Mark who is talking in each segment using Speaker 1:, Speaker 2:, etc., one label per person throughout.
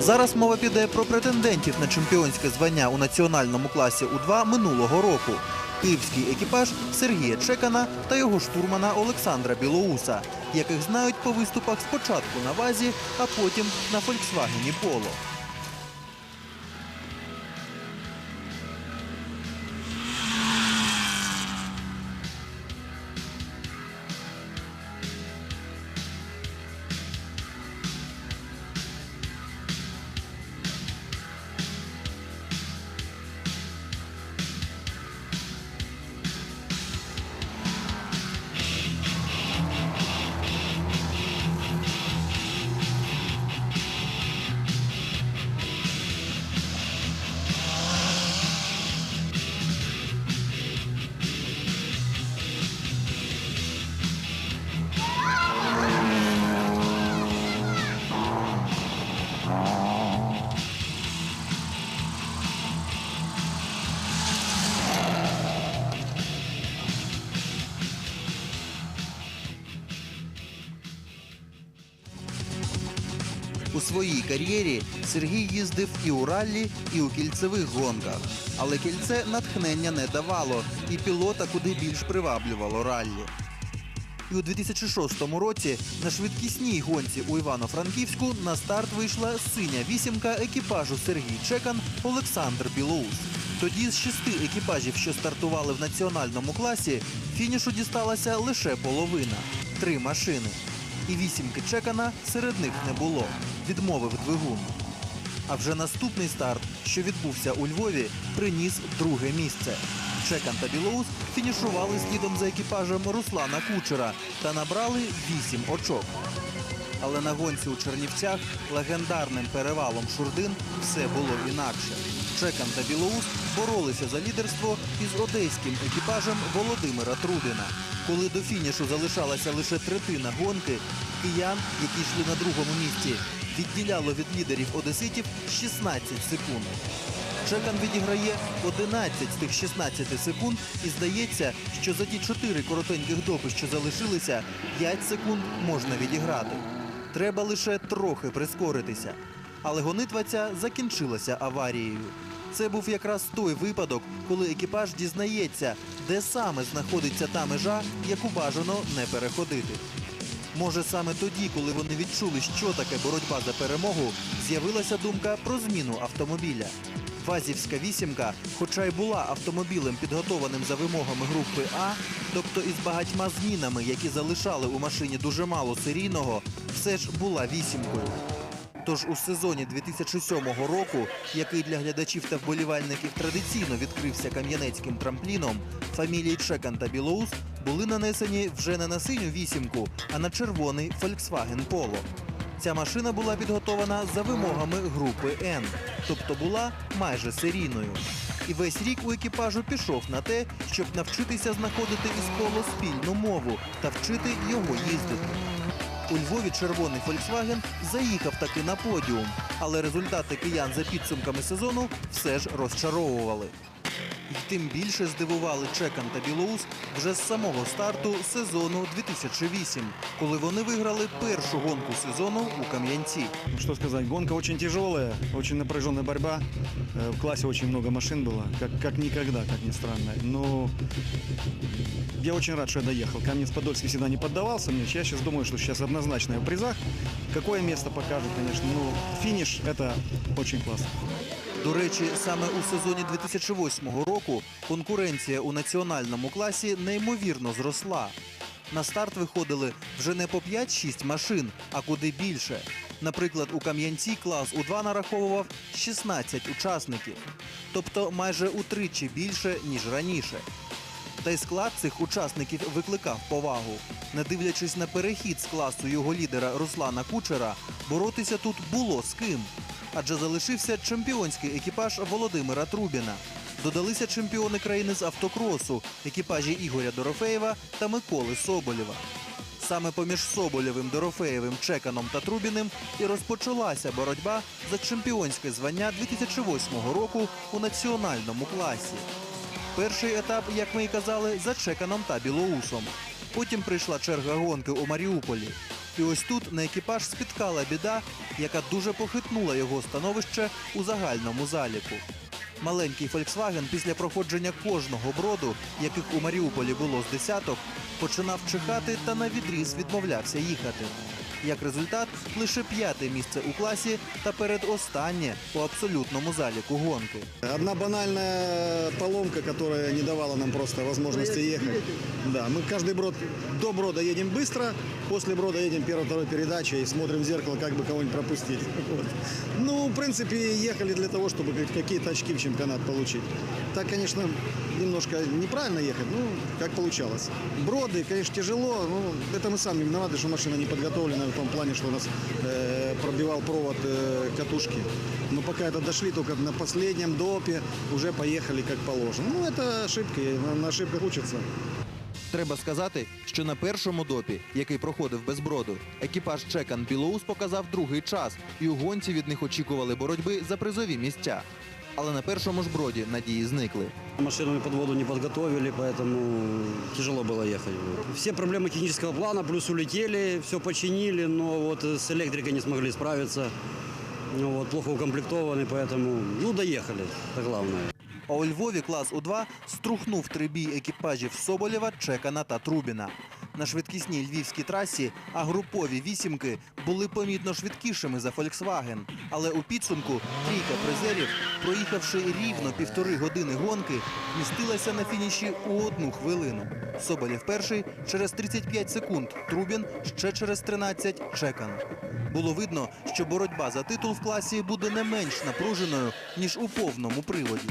Speaker 1: Зараз мова піде про претендентів на чемпіонське звання у національному класі У-2 минулого року. Київський екіпаж Сергія Чекана та його штурмана Олександра Білоуса, яких знають по виступах спочатку на вазі, а потім на Фольксвагені Поло. У своїй кар'єрі Сергій їздив і у раллі, і у кільцевих гонках. Але кільце натхнення не давало, і пілота куди більш приваблювало раллі. І у 2006 році на швидкісній гонці у Івано-Франківську на старт вийшла синя вісімка екіпажу Сергій Чекан Олександр Білоус. Тоді з шести екіпажів, що стартували в національному класі, фінішу дісталася лише половина три машини. І вісімки Чекана серед них не було. Відмовив двигун. А вже наступний старт, що відбувся у Львові, приніс друге місце. Чекан та Білоус фінішували слідом за екіпажем Руслана Кучера та набрали 8 очок. Але на гонці у Чернівцях легендарним перевалом Шурдин все було інакше. Чекан та Білоус боролися за лідерство із одеським екіпажем Володимира Трудина. Коли до фінішу залишалася лише третина гонки, киян, які йшли на другому місці, відділяло від лідерів одеситів 16 секунд. Чекан відіграє 11 з тих 16 секунд і здається, що за ті 4 коротеньких допи, що залишилися, 5 секунд можна відіграти. Треба лише трохи прискоритися. Але гонитва ця закінчилася аварією. Це був якраз той випадок, коли екіпаж дізнається, де саме знаходиться та межа, яку бажано не переходити. Може, саме тоді, коли вони відчули, що таке боротьба за перемогу, з'явилася думка про зміну автомобіля. Вазівська вісімка, хоча й була автомобілем, підготованим за вимогами групи А, тобто із багатьма змінами, які залишали у машині дуже мало серійного, все ж була вісімкою. Тож у сезоні 2007 року, який для глядачів та вболівальників традиційно відкрився кам'янецьким трампліном, фамілії Чекан та Білоус були нанесені вже не на синю вісімку, а на червоний Volkswagen Polo. Ця машина була підготована за вимогами групи N, тобто була майже серійною. І весь рік у екіпажу пішов на те, щоб навчитися знаходити із поло спільну мову та вчити його їздити. У Львові червоний Фольксваген заїхав таки на подіум, але результати киян за підсумками сезону все ж розчаровували. І тим більше здивували Чекан та Білоус вже з самого старту сезону 2008, коли вони виграли першу гонку сезону у Кам'янці.
Speaker 2: Ну, Что сказать, гонка очень тяжелая, очень напряженная борьба. Э, В классе очень много машин было, как, как никогда, как ни странно. Но я очень рад, что я доехал. Каменец-Подольский всегда не поддавался мне. Я сейчас думаю, что сейчас однозначно я в призах. Какое место покажут, конечно. Ну, финиш – это очень классно.
Speaker 1: До речі, саме у сезоні 2008 року конкуренція у національному класі неймовірно зросла. На старт виходили вже не по 5-6 машин, а куди більше. Наприклад, у Кам'янці клас У2 нараховував 16 учасників, тобто майже утричі більше, ніж раніше. Та й склад цих учасників викликав повагу. Не дивлячись на перехід з класу його лідера Руслана Кучера, боротися тут було з ким. Адже залишився чемпіонський екіпаж Володимира Трубіна. Додалися чемпіони країни з автокросу, екіпажі Ігоря Дорофеєва та Миколи Соболєва. Саме поміж Соболєвим, Дорофеєвим, Чеканом та Трубіним і розпочалася боротьба за чемпіонське звання 2008 року у національному класі. Перший етап, як ми і казали, за Чеканом та Білоусом. Потім прийшла черга гонки у Маріуполі. І ось тут на екіпаж спіткала біда, яка дуже похитнула його становище у загальному заліку. Маленький Фольксваген після проходження кожного броду, яких у Маріуполі було з десяток, починав чихати та на відріз відмовлявся їхати. Як результат, лише п'яте місце у класі та передостаннє у абсолютному заліку гонки.
Speaker 2: Одна банальная поломка, которая не давала нам просто возможности ехать. Да, мы каждый брод, до брода едем быстро, после брода едем первой-второй передачей и смотрим в зеркало, как бы кого-нибудь пропустить. Вот. Ну, в принципе, ехали для того, чтобы хоть какие-то очки в чемпионат получить. Так, конечно, немножко неправильно ехать, ну, как получалось. Броды, конечно, тяжело, но это мы сами виноваты, что машина не подготовлена в том плане, что у нас э, пробивал провод э, катушки. Но пока это дошли только на последнем допе, уже поехали как положено. Ну, это ошибка, и на, на ошибках учатся.
Speaker 1: Треба сказати, що на першому допі, який проходив без броду, екіпаж Чекан Білоус показав другий час, і у гонці від них очікували боротьби за призові місця. Але на першому ж броді надії зникли.
Speaker 3: Машину мы под воду не подготовили, поэтому тяжело было ехать. Все проблемы технического плана, плюс улетели, все починили, но вот с электрикой не смогли справиться. Ну, вот, плохо укомплектованы, поэтому, ну, доехали, это главное.
Speaker 1: А у Львові клас У-2 струхнув трибій екіпажів Соболєва, Чекана та Трубіна. На швидкісній львівській трасі, а групові вісімки були помітно швидкішими за Volkswagen. Але у підсумку трійка призерів, проїхавши рівно півтори години гонки, вмістилася на фініші у одну хвилину. Соболєв перший через 35 секунд, Трубін ще через 13 Чекан. Було видно, що боротьба за титул в класі буде не менш напруженою, ніж у повному приводі.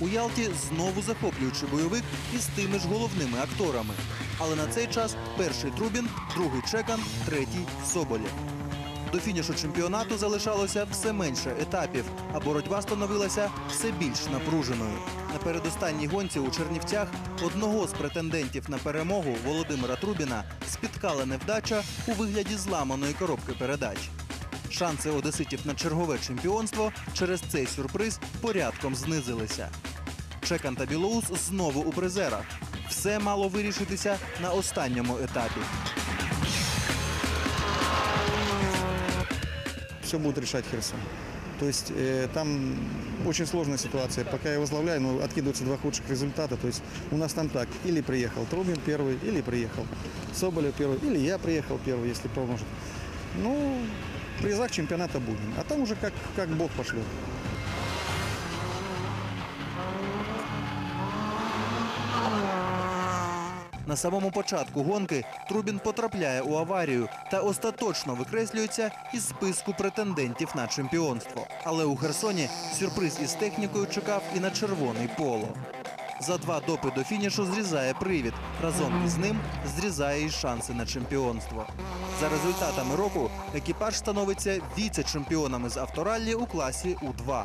Speaker 1: У Ялті знову захоплюючий бойовик із тими ж головними акторами. Але на цей час перший Трубін, другий Чекан, третій Соболєв. До фінішу чемпіонату залишалося все менше етапів, а боротьба становилася все більш напруженою. На передостанній гонці у Чернівцях одного з претендентів на перемогу Володимира Трубіна спіткала невдача у вигляді зламаної коробки передач. Шанси одеситів на чергове чемпіонство через цей сюрприз порядком знизилися. Чекан та Білоус знову у призерах. Все мало вирішитися на останньому етапі.
Speaker 2: Все будет решать Херсон. То есть э, там очень сложная ситуация. Пока я возглавляю, но откидываются два худших результата. То есть у нас там так, или приехал Трубин первый, или приехал Соболев первый, или я приехал первый, если поможет. Ну, в призах чемпионата будем. А там уже как, как Бог пошлет.
Speaker 1: На самому початку гонки Трубін потрапляє у аварію та остаточно викреслюється із списку претендентів на чемпіонство. Але у Херсоні сюрприз із технікою чекав і на червоний поло. За два допи до фінішу зрізає привід. Разом із ним зрізає і шанси на чемпіонство. За результатами року екіпаж становиться віце-чемпіонами з автораллі у класі У-2.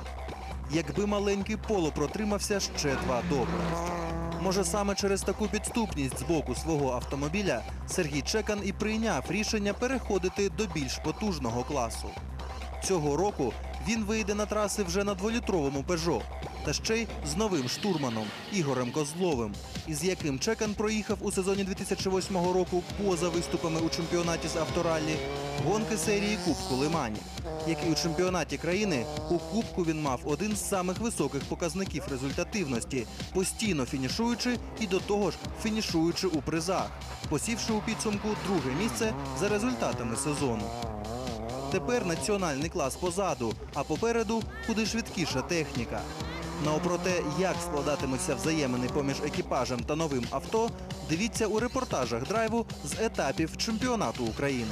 Speaker 1: Якби маленький поло протримався ще два допи. Може, саме через таку підступність з боку свого автомобіля Сергій Чекан і прийняв рішення переходити до більш потужного класу. Цього року він вийде на траси вже на дволітровому Пежо, та ще й з новим штурманом Ігорем Козловим, із яким Чекан проїхав у сезоні 2008 року поза виступами у чемпіонаті з автораллі гонки серії Кубку Лимані. Як і у чемпіонаті країни, у Кубку він мав один з самих високих показників результативності, постійно фінішуючи і до того ж фінішуючи у призах, посівши у підсумку друге місце за результатами сезону. Тепер національний клас позаду, а попереду куди швидкіша техніка. Ну про те, як складатимуться взаємини поміж екіпажем та новим авто, дивіться у репортажах драйву з етапів чемпіонату України.